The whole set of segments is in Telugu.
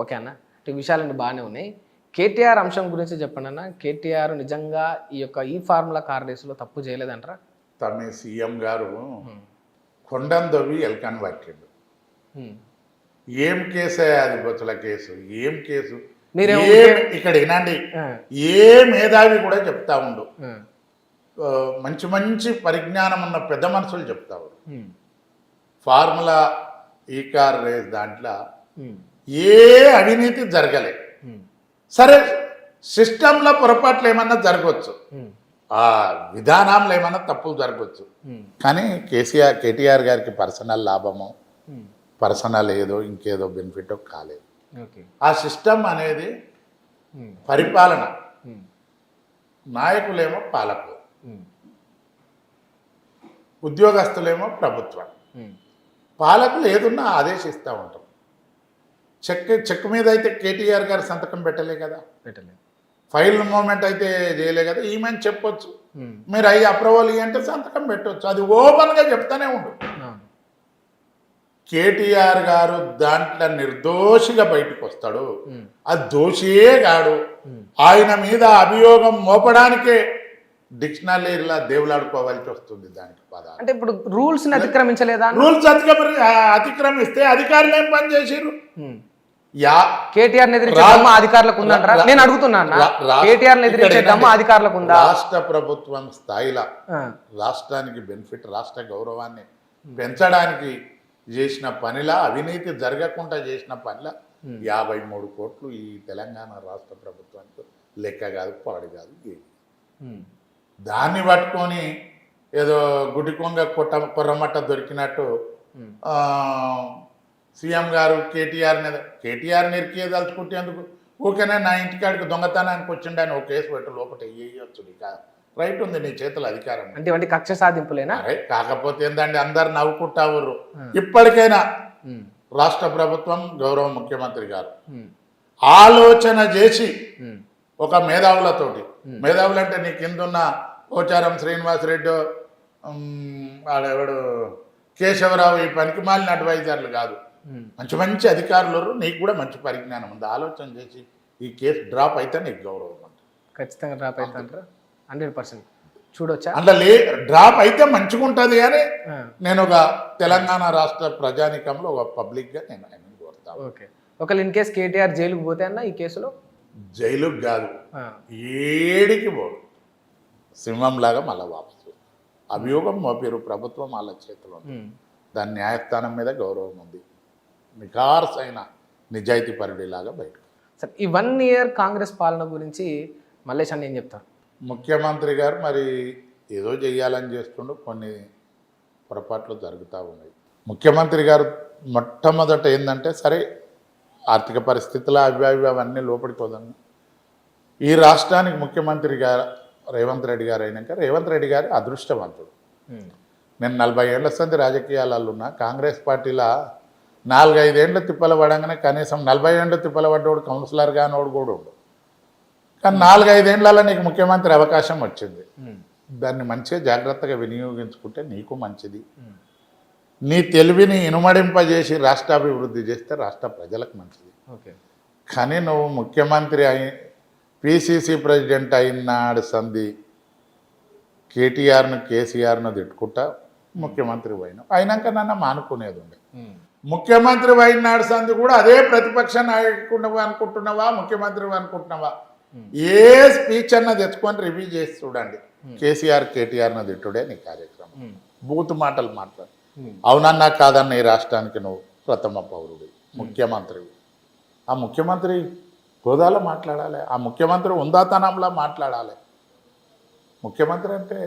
ఓకే అన్న. విషయాలన్నీ బాగానే ఉన్నాయి. కేటీఆర్ అంశం గురించి చెప్పండి అన్న. కేటీఆర్ నిజంగా ఈ యొక్క ఈ ఫార్ములా కార్ రేసులో తప్పు చేయలేదంటారా? తన సీఎం గారు కొండను దొవ్వి ఎల్కాన్ పట్టిండు. ఏం కేసే బొచ్చుల కేసు? ఏం కేసు? ఏం ఇక్కడ వినండి. ఆ, ఏ మేధావి కూడా చెప్తా ఉండు. మంచి మంచి పరిజ్ఞానం ఉన్న పెద్ద మనుషులు చెప్తా ఉండు. ఫార్ములా ఈ కార్ రేస్ దాంట్లో ఏ అవినీతి జరగలే. సరే సిస్టంలో పొరపాట్లు ఏమన్నా జరగవచ్చు ఆ విధానంలో ఏమన్నా తప్పులు జరగవచ్చు కానీ కేసీఆర్ కేటీఆర్ గారికి పర్సనల్ లాభము. పర్సనల్ ఏదో ఇంకేదో బెనిఫిట్ కాలేదు. ఆ సిస్టమ్ అనేది పరిపాలన. నాయకులేమో పాలకులు. ఉద్యోగస్తులేమో ప్రభుత్వం. పాలకులు ఏదున్నా ఆదేశిస్తూ ఉంటాం చెక్ చెక్ మీద అయితే కేటీఆర్ గారు సంతకం పెట్టలే కదా. పెట్టలేదు. ఫైల్ మూమెంట్ అయితే చేయలే కదా. ఈమెను చెప్పొచ్చు. మీరు అయ్యి అప్రూవల్ ఇవ్వంటే సంతకం పెట్టవచ్చు అది ఓపెన్గా చెప్తానే ఉండు. కేటీఆర్ గారు దాంట్లో నిర్దోషిగా బయటకు వస్తాడు. అది దోషియే కాడు. ఆయన మీద అభియోగం మోపడానికే డిక్షనరీలా దేవులాడుకోవాల్సి వస్తుంది దానికి పదాలు. అంటే ఇప్పుడు రూల్స్ని అతిక్రమించలేదా? రూల్స్ అతిక్రమ అతిక్రమిస్తే అధికారులు ఏం పని చేసిరు హ్మ్. యా. కేటీఆర్ ఎదిరించే రా- దమ్మ అధికారులకు ఉందంటారా నేను అడుగుతున్నా అన్న. రా- రా- కేటీఆర్ ఎదిరించే దమ్మ అధికారులకు ఉందా? రాష్ట్ర ప్రభుత్వం స్థాయిలో రాష్ట్రానికి బెనిఫిట్ రాష్ట్ర గౌరవాన్ని పెంచడానికి చేసిన పనిలా అవినీతి జరగకుండా చేసిన పనిలా. యాభై మూడు కోట్లు ఈ తెలంగాణ రాష్ట్ర ప్రభుత్వానికి లెక్క కాదు పాడు కాదు దాన్ని పట్టుకొని ఏదో గుడి కొంగ కొట్ట కొర్రమట్ట దొరికినట్టు సీఎం గారు కేటీఆర్ మీద కేటీఆర్ నిరికేదలుచుకుంటేందుకు ఊరికేనే నా ఇంటికాడికి దొంగతనానికి వచ్చిండని ఒక కేసు పెట్టి లోపల వేయొచ్చు నీకు. రైట్ ఉంది నీ చేతుల అధికారం. అంటే ఇవన్నీ కక్ష సాధింపులేనా? కాకపోతే ఏందండి అందరు నవ్వుకుంటావుర్రు Hmm. ఇప్పటికైనా రాష్ట్ర ప్రభుత్వం గౌరవ ముఖ్యమంత్రి గారు ఆలోచన చేసి ఒక మేధావులతోటి మేధావులు అంటే నీ కిందున్న పోచారం శ్రీనివాసరెడ్డి వాడెవడు కేశవరావు ఈ పనికి మాలిన అడ్వైజర్లు కాదు. మంచి మంచి అధికారులు. నీకు కూడా మంచి పరిజ్ఞానం ఉంది. ఆలోచన చేసి ఈ కేసు డ్రాప్ అయితే నీకు గౌరవం ఉంటుంది ఖచ్చితంగా డ్రాప్ అవుతాంటారా హండ్రెడ్ పర్సెంట్. చూడొచ్చా? అందులో లే డ్రాప్ అయితే మంచిగా ఉంటుంది కానీ నేను ఒక తెలంగాణ రాష్ట్ర ప్రజానికంలో ఒక పబ్లిక్గా నేను ఆయన కోరుతాను ఓకే. ఒకవేళ ఇన్ కేస్ కేటీఆర్ జైలుకు పోతే అన్న ఈ కేసులో? జైలుకి కాదు. ఏడికి పోడు. సింహంలాగా మళ్ళా వాపసు అభియోగం మోపారు. ప్రభుత్వం వాళ్ళ చేతిలో. హ్మ్, దాని న్యాయస్థానం మీద గౌరవం ఉంది. నిఖార్స్ అయిన నిజాయితీ పరుడిలాగా బయట సరే ఈ వన్ ఇయర్ కాంగ్రెస్ పాలన గురించి మల్లేష్ అన్న ఏం చెప్తారు? ముఖ్యమంత్రి గారు మరి ఏదో చెయ్యాలని చేస్తుండు కొన్ని పొరపాట్లు జరుగుతూ ఉన్నాయి. ముఖ్యమంత్రి గారు మొట్టమొదట ఏంటంటే సరే ఆర్థిక పరిస్థితుల అవి అవి అవన్నీ లోపలికి ఈ రాష్ట్రానికి ముఖ్యమంత్రి గారు రేవంత్ రెడ్డి గారు అయినాక రేవంత్ రెడ్డి గారు అదృష్టవంతుడు. నేను నలభై ఏళ్ళ సంది రాజకీయాలలో ఉన్నా కాంగ్రెస్ పార్టీలో నాలుగైదేండ్ల తిప్పల పడంగానే కనీసం నలభై ఏళ్ళు తిప్పల పడ్డోడు కౌన్సిలర్ కానోడు కూడా ఉండు. కానీ నాలుగైదేండ్లలో నీకు ముఖ్యమంత్రి అవకాశం వచ్చింది. దాన్ని మంచిగా జాగ్రత్తగా వినియోగించుకుంటే నీకు మంచిది. నీ తెలివిని ఇనుమడింపజేసి రాష్ట్రాభివృద్ధి చేస్తే రాష్ట్ర ప్రజలకు మంచిది. ఓకే. కానీ నువ్వు ముఖ్యమంత్రి అయి పిసిసి ప్రెసిడెంట్ అయినాడు సంధి కేటీఆర్ను కేసీఆర్ను తిట్టుకుంటా ముఖ్యమంత్రి పోయినావు. అయినాక నన్ను మానుకునేది ఉండే. ముఖ్యమంత్రి అయినాడు సంధి కూడా అదే ప్రతిపక్ష నాయకుడు అనుకుంటున్నావా ముఖ్యమంత్రి అనుకుంటున్నావా? ఏ స్పీచ్ అన్న తెచ్చుకొని రివ్యూ చేసి చూడండి. కేసీఆర్ కేటీఆర్ను తిట్టుడే నీ కార్యక్రమం. హ్మ్, బూతు మాటలు మాట్లాడు. అవునన్నా కాదన్న ఈ రాష్ట్రానికి నువ్వు ప్రథమ పౌరుడు ముఖ్యమంత్రివి. ఆ ముఖ్యమంత్రి హోదాలో మాట్లాడాలి ఆ ముఖ్యమంత్రి ఉందాతనంలో మాట్లాడాలి. ముఖ్యమంత్రి అంటే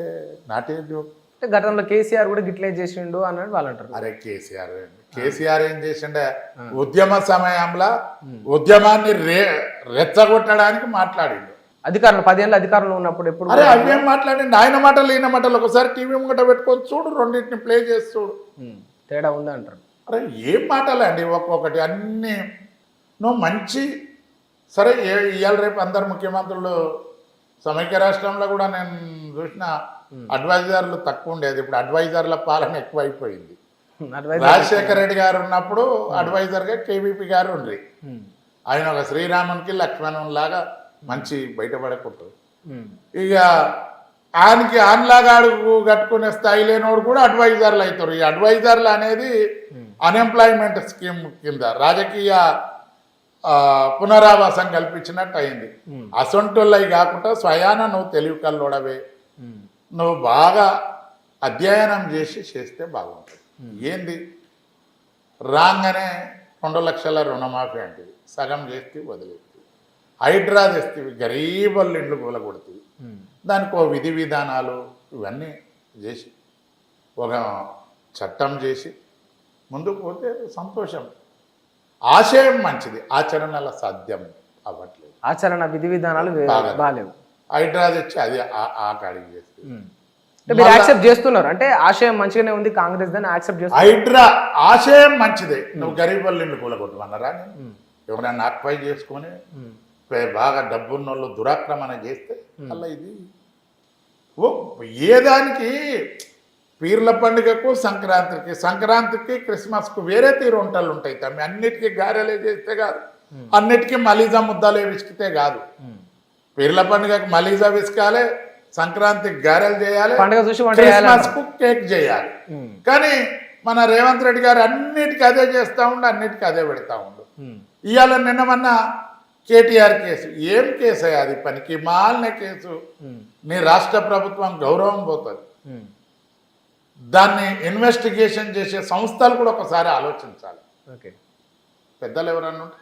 నాటే జోక్ అంటే గతంలో కేసీఆర్ కూడా గిట్లే చేసిండు అన్నట్టు వాళ్ళు అంటారు. అరే కేసీఆర్ కేసీఆర్ ఏం చేసిండే? ఉద్యమ సమయంలో ఉద్యమాన్ని రే రెచ్చగొట్టడానికి మాట్లాడిండు. అధికారులు పదేళ్ళు అధికారంలో ఉన్నప్పుడు ఎప్పుడు అరే అవేం మాట్లాడిండు? ఆయన మాటలు ఈయన మాటలు ఒకసారి టీవీ ముంగట పెట్టుకొని చూడు రెండింటిని ప్లే చేసి చూడు. తేడా ఉంది అంటారు? అరే ఏం మాటలండి ఒక్కొక్కటి అన్నీ నువ్వు మంచి సరే ఇవాళ రేపు అందరు ముఖ్యమంత్రులు సమైక్య రాష్ట్రంలో కూడా నేను చూసిన అడ్వైజర్లు తక్కువ ఉండేది. ఇప్పుడు అడ్వైజర్ల పాలన ఎక్కువ అయిపోయింది రాజశేఖర రెడ్డి గారు ఉన్నప్పుడు అడ్వైజర్గా కేవీపీ గారు ఉండ్రి. హ్మ్, ఆయన ఒక శ్రీరామునికి లక్ష్మణుని లాగా మంచి బయటపడకుంటుంది. ఉమ్. ఇక ఆయనకి ఆయనలాగా అడుగు కట్టుకునే స్థాయి లేనోడు కూడా అడ్వైజర్లు అవుతారు ఈ అడ్వైజర్లు అనేది అన్ఎంప్లాయ్మెంట్ స్కీమ్ కింద రాజకీయ పునరావాసం కల్పించినట్టు అయింది. అసొంటోళ్ళవి కాకుండా స్వయాన నువ్వు తెలివి కల్లోడవే. నువ్వు బాగా అధ్యయనం చేసి చేస్తే బాగుంటుంది. ఏంది? రాగానే రెండు లక్షల రుణమాఫీ అంటివి సగం చేస్తే వదిలేస్తే. హైడ్రా తెస్తేవి గరీబుల ఇండ్లు కూలగొడుతుంది. దానికి ఓ విధి విధానాలు ఇవన్నీ చేసి ఒక చట్టం చేసి ముందుకు పోతే సంతోషం. ఆశయం మంచిది. ఆచరణల సాధ్యం అవ్వట్లేదు. ఆచరణ విధి విధానాలు వే- బాగా. బాలేవు హైడ్రా తెచ్చి అది ఆ- కాడికి చేస్తుంది. అంటే మీరు యాక్సెప్ట్ చేస్తున్నారు. అంటే ఆశయం మంచిగానే ఉంది కాంగ్రెస్ దాన్ని యాక్సెప్ట్ చేస్తున్నారు. హైడ్రా ఆశయం మంచిదే. నువ్వు గరీబుల ఇండ్లు కూలగొట్టమన్నారా? నేను ఎవరైనా ఆక్పై చేసుకొని బాగా డబ్బున్న వాళ్ళు దురాక్రమణ చేస్తే అలా ఇది. ఓ ఏ దానికి? పీర్ల పండుగకు సంక్రాంతికి. సంక్రాంతికి క్రిస్మస్కు వేరే తీరు వంటలు ఉంటాయి తమ్మి. అన్నిటికీ గారెలే చేస్తే కాదు. అన్నిటికీ మలీజా ముద్దలే విసికితే కాదు. పీర్ల పండుగకి మలీజా విసకాలి. సంక్రాంతికి గారెలు చేయాలి పండుగ చూసి క్రిస్మస్కు కేక్ చేయాలి. కానీ మన రేవంత్ రెడ్డి గారు అన్నిటికీ అదే చేస్తూ ఉండు అన్నిటికీ అదే పెడతా ఉండు. ఇవాళ నిన్న మొన్న కేటీఆర్ కేసు ఏం కేసు అయ్యా అది? పనికి మాలిన కేసు. నీ రాష్ట్ర ప్రభుత్వం గౌరవం పోతుంది. దాన్ని ఇన్వెస్టిగేషన్ చేసే సంస్థలు కూడా ఒకసారి ఆలోచించాలి. ఓకే. పెద్దలు ఎవరన్నా ఉంటే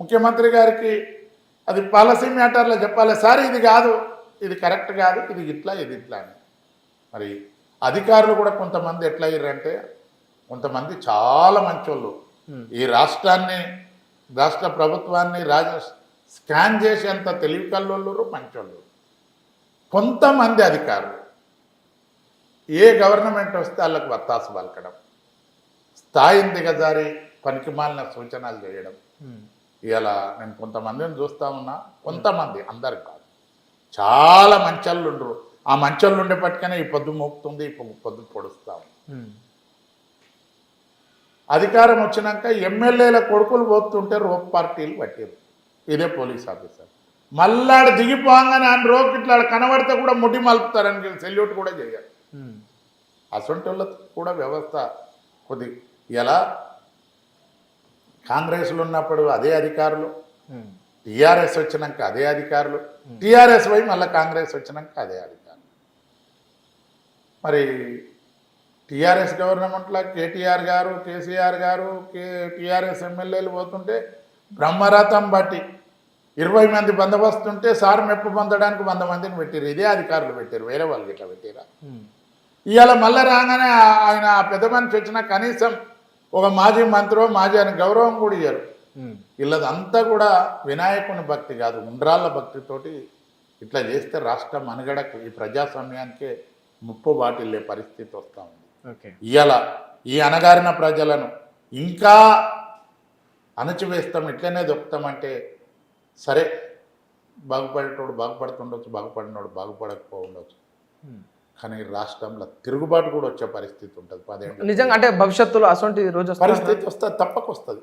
ముఖ్యమంత్రి గారికి అది పాలసీ మ్యాటర్లో చెప్పాలి. సార్ ఇది కాదు. ఇది కరెక్ట్ కాదు ఇది ఇట్లా ఇది ఇట్లా అని. మరి అధికారులు కూడా కొంతమంది ఎట్లా అయ్యారంటే కొంతమంది చాలా మంచోళ్ళు. ఈ రాష్ట్రాన్ని రాష్ట్ర ప్రభుత్వాన్ని రాజ స్కాన్ చేసేంత తెలివి కల్లోళ్ళు మంచోళ్ళు. కొంతమంది అధికారులు. ఏ గవర్నమెంట్ వస్తే వాళ్ళకు వత్తాసు పలకడం. స్థాయిని దిగజారి పనికిమాలిన సూచనలు చేయడం. ఇలా నేను కొంతమందిని చూస్తా ఉన్నా కొంతమంది అందరు కాదు. చాలా మంచళ్ళు ఉండరు ఆ మంచళ్ళు ఉండే పట్టుకనే ఈ పొద్దు మోపుతుంది ఈ పొద్దు- పొద్దు పొడుస్తా. అధికారం వచ్చినాక ఎమ్మెల్యేల కొడుకులు పోతుంటే రోప్ పార్టీలు పట్టారు. ఇదే పోలీస్ ఆఫీసర్. మళ్ళాడు దిగిపోగానే ఆయన రోక్ ఇట్లా కనబడితే కూడా ముడి మలుపుతారని సెల్యూట్ కూడా చేయాలి. అసొంటి కూడా వ్యవస్థ కొద్ది ఎలా? కాంగ్రెస్లో ఉన్నప్పుడు అదే అధికారులు. టీఆర్ఎస్ వచ్చినాక అదే అధికారులు. టీఆర్ఎస్ పోయి మళ్ళీ కాంగ్రెస్ వచ్చినాక అదే అధికారులు. మరి టీఆర్ఎస్ గవర్నమెంట్లో కేటీఆర్ గారు కేసీఆర్ గారు కే టీఆర్ఎస్ ఎమ్మెల్యేలు పోతుంటే బ్రహ్మరథం బట్టి ఇరవై మంది బందోబస్తు ఉంటే సార్ మెప్పు పొందడానికి వంద మందిని పెట్టారు ఇదే అధికారులు పెట్టారు వేరే వాళ్ళకి ఇట్లా పెట్టారా. ఇవాళ మళ్ళీ రాగానే ఆయన ఆ పెద్ద మనిషి వచ్చిన కనీసం ఒక మాజీ మంత్రో మాజీ అని గౌరవం కూడా ఇయ్యరు. వీళ్ళదంతా కూడా వినాయకుని భక్తి కాదు ఉండ్రాళ్ళ భక్తితోటి ఇట్లా చేస్తే రాష్ట్ర మనుగడకు ఈ ప్రజాస్వామ్యానికే ముప్పు బాటిల్లే పరిస్థితి వస్తూ ఉంది. ఓకే. ఇవాళ ఈ అణగారిన ప్రజలను ఇంకా అణచివేస్తాం ఇట్లనే దొక్కుతామంటే సరే బాగుపడేటోడు బాగుపడుతుండొచ్చు బాగుపడినోడు బాగుపడకపో ఉండొచ్చు ఉమ్. కానీ రాష్ట్రంలో తిరుగుబాటు కూడా వచ్చే పరిస్థితి ఉంటుంది. పదేళ్ళు నిజంగా అంటే భవిష్యత్తులో అసొంటి రోజు వస్తుందా? పరిస్థితి వస్తే తప్పకొస్తుంది.